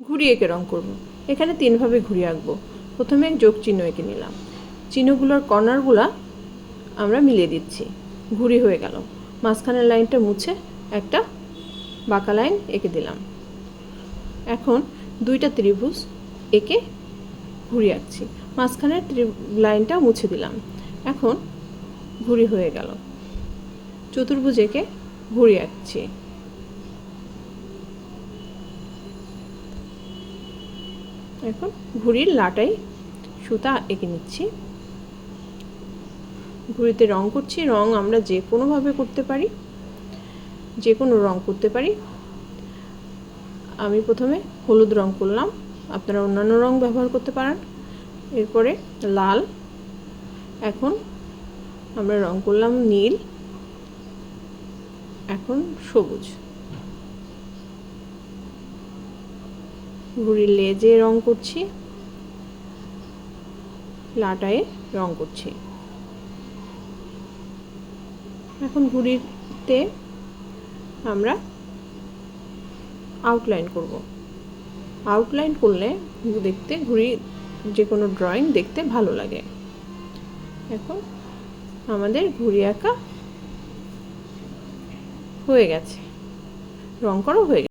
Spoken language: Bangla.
ঘুড়ি এঁকে রং করব। এখানে তিনভাবে ঘুড়ি আঁকবো। প্রথমে যোগ চিহ্ন এঁকে নিলাম। চিহ্নগুলোর কর্নারগুলা আমরা মিলিয়ে দিচ্ছি। ঘুড়ি হয়ে গেল। মাঝখানের লাইনটা মুছে একটা বাঁকা লাইন এঁকে দিলাম। এখন দুইটা ত্রিভুজ এঁকে ঘুড়ি আঁকছি। মাঝখানের লাইনটা মুছে দিলাম। এখন ঘুড়ি হয়ে গেল। চতুর্ভুজ এঁকে ঘুড়ি আঁকছি। এখন ঘুড়ির লাটাই সুতা এঁকে নিচ্ছি। ঘুড়িতে রং করছি, রং আমরা যে কোনোভাবে করতে পারি, যে কোনো রং করতে পারি। আমি প্রথমে হলুদ রং করলাম, আপনারা অন্যান্য রং ব্যবহার করতে পারেন। এরপরে লাল, এখন আমরা রং করলাম নীল, এখন সবুজ। ঘুড়ির লেজে রং করছি, লাটায়ে রং করছি। এখন ঘুড়িতে আমরা আউটলাইন করব। আউটলাইন করলে দেখতে ঘুড়ি যে কোনো ড্রয়িং দেখতে ভালো লাগে। এখন আমাদের ঘুড়ি আঁকা হয়ে গেছে। রং করা হয়ে গেছে।